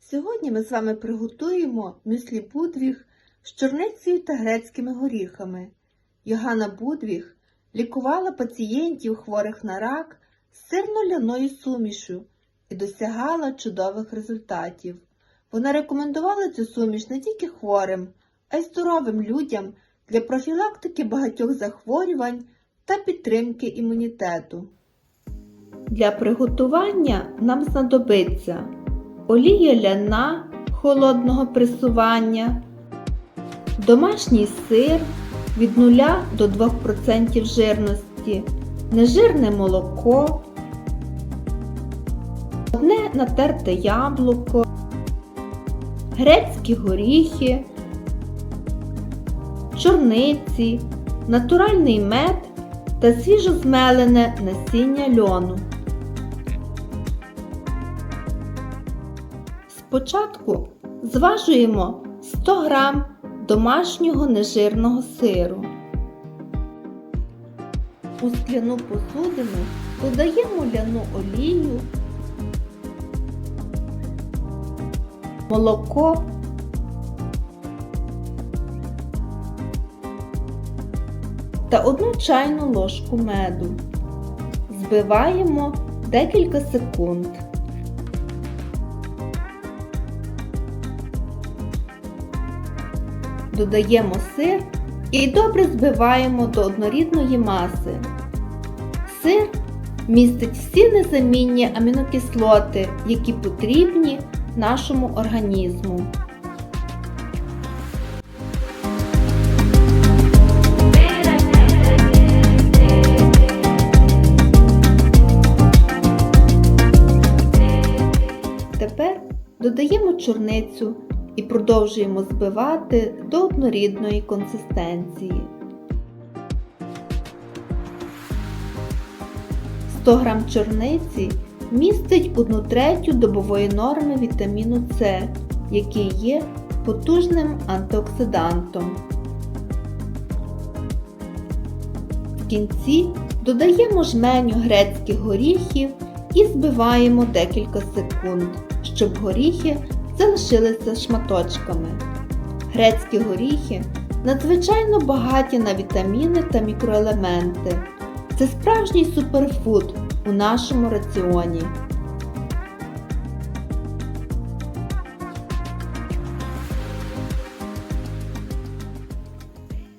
Сьогодні ми з вами приготуємо мюслі Будвіг з чорницею та грецькими горіхами. Йоганна Будвіг лікувала пацієнтів хворих на рак сирно-ляною сумішю і досягала чудових результатів. Вона рекомендувала цю суміш не тільки хворим, а й здоровим людям для профілактики багатьох захворювань та підтримки імунітету. Для приготування нам знадобиться олія ляна холодного пресування, домашній сир від 0 до 2% жирності, нежирне молоко, одне натерте яблуко, грецькі горіхи, чорниці, натуральний мед та свіжозмелене насіння льону. Спочатку зважуємо 100 г домашнього нежирного сиру. У скляну посудину додаємо ляну олію, молоко, та одну чайну ложку меду. Збиваємо декілька секунд. Додаємо сир і добре збиваємо до однорідної маси. Сир містить всі незамінні амінокислоти, які потрібні нашому організму. Додаємо чорницю і продовжуємо збивати до однорідної консистенції. 100 г чорниці містить 1 третю добової норми вітаміну С, який є потужним антиоксидантом. В кінці додаємо жменю грецьких горіхів і збиваємо декілька секунд, щоб горіхи залишилися шматочками. Грецькі горіхи надзвичайно багаті на вітаміни та мікроелементи. Це справжній суперфуд у нашому раціоні.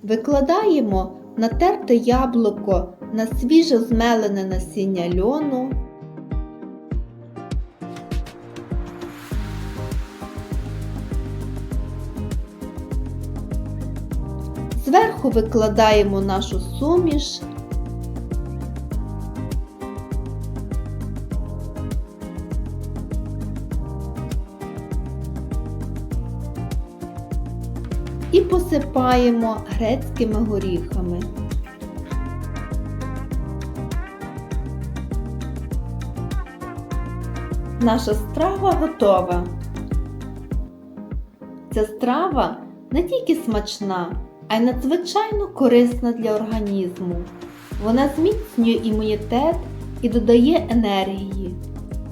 Викладаємо натерте яблуко на свіже змелене насіння льону. Зверху викладаємо нашу суміш. І посипаємо грецькими горіхами. Наша страва готова. Ця страва не тільки смачна, а й надзвичайно корисна для організму. Вона зміцнює імунітет і додає енергії.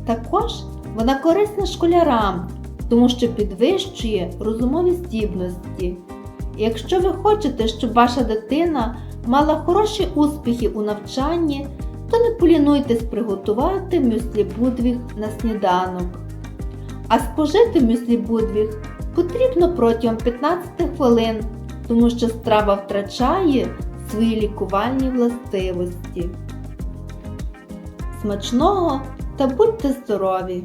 Також вона корисна школярам, тому що підвищує розумові здібності. Якщо ви хочете, щоб ваша дитина мала хороші успіхи у навчанні, то не полінуйтесь приготувати мюслі будвіг на сніданок. А спожити мюслі будвіг потрібно протягом 15 хвилин, тому що страва втрачає свої лікувальні властивості. Смачного та будьте здорові!